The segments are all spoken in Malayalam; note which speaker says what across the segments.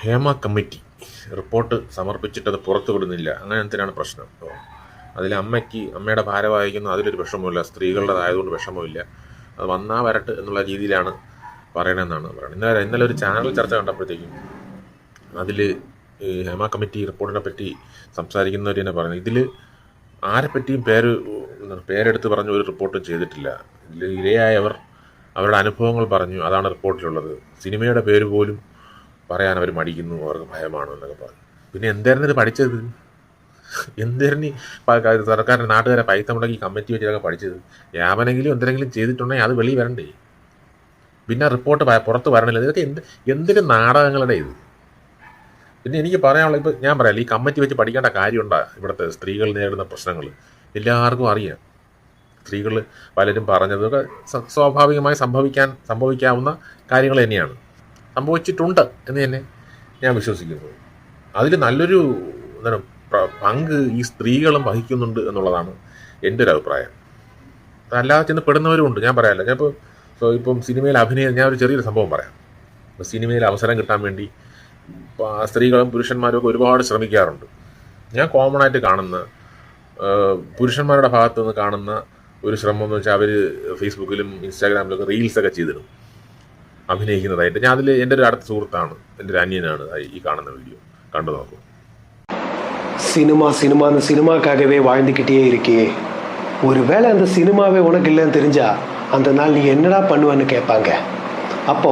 Speaker 1: ഹേമ കമ്മിറ്റി റിപ്പോർട്ട് സമർപ്പിച്ചിട്ടത് പുറത്തു വിടുന്നില്ല അങ്ങനെ എന്തിനാണ് പ്രശ്നം? അതിൽ അമ്മയ്ക്ക് അമ്മയുടെ ഭാരവാഹിക്കുന്നു അതിലൊരു വിഷമമില്ല സ്ത്രീകളുടേതായതുകൊണ്ട് വിഷമമില്ല അത് വന്നാൽ വരട്ട് എന്നുള്ള രീതിയിലാണ് പറയണമെന്നാണ് പറയുന്നത്. ഇന്നലെ ഇന്നലെ ഒരു ചാനൽ ചർച്ച കണ്ടപ്പോഴത്തേക്കും അതിൽ ഹേമ കമ്മിറ്റി റിപ്പോർട്ടിനെ പറ്റി സംസാരിക്കുന്നവർ തന്നെ പറയുന്നത്. ഇതിൽ ആരെപ്പറ്റിയും പേര് പേരെടുത്ത് പറഞ്ഞ ഒരു റിപ്പോർട്ടും ചെയ്തിട്ടില്ല. ഇതിൽ ഇരയായവർ അവരുടെ അനുഭവങ്ങൾ പറഞ്ഞു. അതാണ് റിപ്പോർട്ടിലുള്ളത്. സിനിമയുടെ പേര് പോലും പറയാൻ അവർ മടിക്കുന്നു അവർക്ക് ഭയമാണോ എന്നൊക്കെ പറഞ്ഞു. പിന്നെ എന്തായിരുന്നു ഇത് പഠിച്ചത്? എന്തായിരുന്നു സർക്കാരിന്റെ നാട്ടുകാരെ പൈസ മുടക്കി കമ്മിറ്റി വെച്ചിട്ടൊക്കെ പഠിച്ചത്? യാമനെങ്കിലും എന്തെങ്കിലും ചെയ്തിട്ടുണ്ടെങ്കിൽ അത് വെളി വരണ്ടേ? പിന്നെ റിപ്പോർട്ട് പുറത്ത് വരണില്ല. ഇതൊക്കെ എന്ത് എന്തൊരു നാടകങ്ങളുടെ ഇത്? പിന്നെ എനിക്ക് പറയാനുള്ള ഇപ്പോൾ ഞാൻ പറയാം ഈ കമ്മിറ്റി വെച്ച് പഠിക്കേണ്ട കാര്യമുണ്ടാ ഇവിടുത്തെ സ്ത്രീകൾ നേരിടുന്ന പ്രശ്നങ്ങൾ? എല്ലാവർക്കും അറിയാം. സ്ത്രീകൾ പലരും പറഞ്ഞതൊക്കെ സ്വാഭാവികമായി സംഭവിക്കാൻ സംഭവിക്കാവുന്ന കാര്യങ്ങൾ തന്നെയാണ്. സംഭവിച്ചിട്ടുണ്ട് എന്ന് തന്നെ ഞാൻ വിശ്വസിക്കുന്നത് അതിൽ നല്ലൊരു എന്താണ് പങ്ക് ഈ സ്ത്രീകളും വഹിക്കുന്നുണ്ട് എന്നുള്ളതാണ് എന്റെ ഒരു അഭിപ്രായം. അല്ലാതെ ചെന്ന് പെടുന്നവരുമുണ്ട് ഞാൻ പറയാമല്ലോ ഞാൻ ഇപ്പോൾ സോ ഇപ്പം സിനിമയിൽ അഭിനയം ഞാൻ ഒരു ചെറിയൊരു സംഭവം പറയാം. സിനിമയിൽ അവസരം കിട്ടാൻ വേണ്ടി സ്ത്രീകളും പുരുഷന്മാരും ഒക്കെ ഒരുപാട് ശ്രമിക്കാറുണ്ട്. ഞാൻ കോമൺ ആയിട്ട് കാണുന്ന പുരുഷന്മാരുടെ ഭാഗത്തു നിന്ന് കാണുന്ന ഒരു ശ്രമം എന്ന് വെച്ചാൽ അവർ ഫേസ്ബുക്കിലും ഇൻസ്റ്റാഗ്രാമിലൊക്കെ റീൽസൊക്കെ ചെയ്തിടും. അഭിനയിക്കുന്നതായിട്ട് ഞാൻ അതിൽ എൻ്റെ ഒരു അടുത്ത സുഹൃത്താണ് എൻ്റെ ഒരു അന്യനാണ് ഈ കാണുന്ന വീഡിയോ കണ്ടു നോക്കും
Speaker 2: சினிமா சினிமான்னு சினிமாக்காகவே வாழ்ந்துக்கிட்டே இருக்கியே ஒருவேளை அந்த சினிமாவே உனக்கு இல்லைன்னு தெரிஞ்சா அந்த நாள் நீ என்னடா பண்ணுவேன்னு கேட்பாங்க அப்போ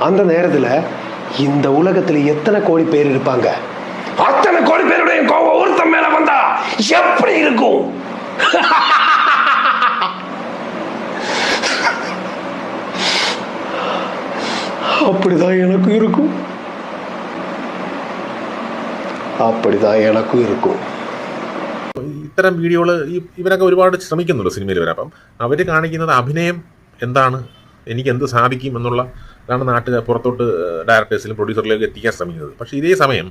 Speaker 2: அந்த நேரத்தில் இந்த உலகத்தில் எத்தனை கோடி பேர் இருப்பாங்க அத்தனை கோடி பேருடைய கோவம் ஒருத்தன் மேல வந்தா எப்படி இருக்கும் அப்படிதான் எனக்கும் இருக்கும் அப்படிதான் எனக்கும் இருக்கும்
Speaker 1: ഇത്തരം വീഡിയോകൾ ഇവരൊക്കെ ഒരുപാട് ശ്രമിക്കുന്നുണ്ട് സിനിമയിൽ വരാൻ അപ്പം അവർ കാണിക്കുന്നത് അഭിനയം എന്താണ് എനിക്ക് എന്ത് സാധിക്കും എന്നുള്ള ഇതാണ് നാട്ടുകാർ പുറത്തോട്ട് ഡയറക്ടേഴ്സിലും പ്രൊഡ്യൂസറിലേക്ക് എത്തിക്കാൻ ശ്രമിക്കുന്നത് പക്ഷേ ഇതേ സമയം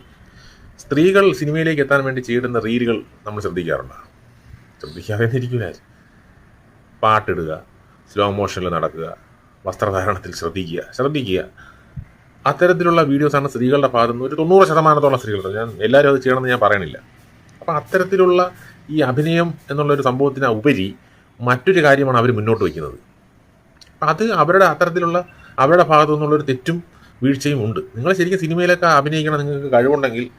Speaker 1: സ്ത്രീകൾ സിനിമയിലേക്ക് എത്താൻ വേണ്ടി ചെയ്യുന്ന റീലുകൾ നമ്മൾ ശ്രദ്ധിക്കാറുണ്ട് ശ്രദ്ധിക്കാതെ ഇരിക്കില്ല ആരും. പാട്ടിടുക സ്ലോ മോഷനിൽ നടക്കുക വസ്ത്രധാരണത്തിൽ ശ്രദ്ധിക്കുക. ശ്രദ്ധിക്കുക. അത്തരത്തിലുള്ള വീഡിയോസാണ് സ്ത്രീകളുടെ ഭാഗത്തു നിന്ന് ഒരു തൊണ്ണൂറ് ശതമാനത്തോളം സ്ത്രീകളുടെ ഞാൻ എല്ലാവരും അത് ചെയ്യണമെന്ന് ഞാൻ പറയണില്ല. അപ്പം അത്തരത്തിലുള്ള ഈ അഭിനയം എന്നുള്ളൊരു സംഭവത്തിന് ഉപരി മറ്റൊരു കാര്യമാണ് അവർ മുന്നോട്ട് വയ്ക്കുന്നത്. അത് അവരുടെ അത്തരത്തിലുള്ള അവരുടെ ഭാഗത്തു നിന്നുള്ളൊരു തെറ്റും വീഴ്ചയും ഉണ്ട്. നിങ്ങൾ ശരിക്കും സിനിമയിലൊക്കെ അഭിനയിക്കണം നിങ്ങൾക്ക് കഴിവുണ്ടെങ്കിൽ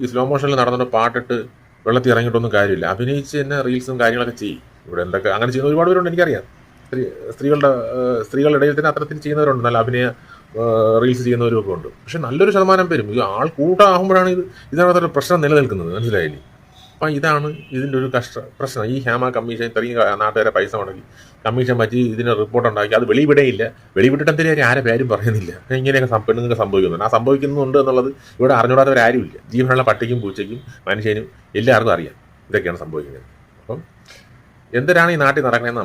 Speaker 1: ഈ സ്ലോ മോഷനിൽ നടന്നിട്ട് പാട്ടിട്ട് വെള്ളത്തിൽ ഇറങ്ങിയിട്ടൊന്നും കാര്യമില്ല. അഭിനയിച്ച് തന്നെ റീൽസും കാര്യങ്ങളൊക്കെ ചെയ്യും. ഇവിടെ എന്തൊക്കെ അങ്ങനെ ചെയ്യുന്ന ഒരുപാട് പേരുണ്ട് എനിക്കറിയാം. സ്ത്രീ സ്ത്രീകളുടെ സ്ത്രീകളുടെ ഇടയിൽ തന്നെ അത്തരത്തിൽ ചെയ്യുന്നവരുണ്ട്. നല്ല അഭിനയ റീൽസ് ചെയ്യുന്നവരും ഉണ്ട്. പക്ഷെ നല്ലൊരു ശതമാനം പേരും ഈ ആൾ കൂട്ടാകുമ്പോഴാണ് ഇത് ഇതിനകത്തൊരു പ്രശ്നം നിലനിൽക്കുന്നത്. മനസ്സിലായില്ലേ? അപ്പം ഇതാണ് ഇതിന്റെ ഒരു കഷ്ട പ്രശ്നം. ഈ ഹേമ കമ്മീഷൻ ഇത്രയും നാട്ടുകാരെ പൈസ മുടങ്ങി കമ്മീഷൻ പറ്റി ഇതിന് റിപ്പോർട്ട് ഉണ്ടാക്കി. അത് വെളിവിടയില്ല. വെളിവിട്ടിട്ട് എന്തെങ്കിലും ആരെ പേരും പറയുന്നില്ല? ഇങ്ങനെയൊക്കെ പെണ്ണുങ്ങൾക്ക് സംഭവിക്കുന്നുണ്ട്. ആ സംഭവിക്കുന്നുണ്ട് എന്നുള്ളത് ഇവിടെ അറിഞ്ഞുകൂടാത്തവരാരുമില്ല ജീവനുള്ള പട്ടിക്കും പൂച്ചയ്ക്കും മനുഷ്യനും എല്ലാവർക്കും അറിയാം ഇതൊക്കെയാണ് സംഭവിക്കുന്നത്. അപ്പം എന്തിനാണ് ഈ നാട്ടിൽ നടക്കണമെന്ന്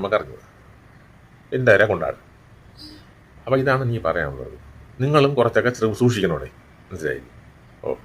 Speaker 1: എന്റെ വരെ കൊണ്ടാടും. അപ്പോൾ ഇതാണ് നീ പറയാനുള്ളത്. നിങ്ങളും കുറച്ചൊക്കെ സൂക്ഷിക്കണോടെ? മനസ്സിലായി ഓ.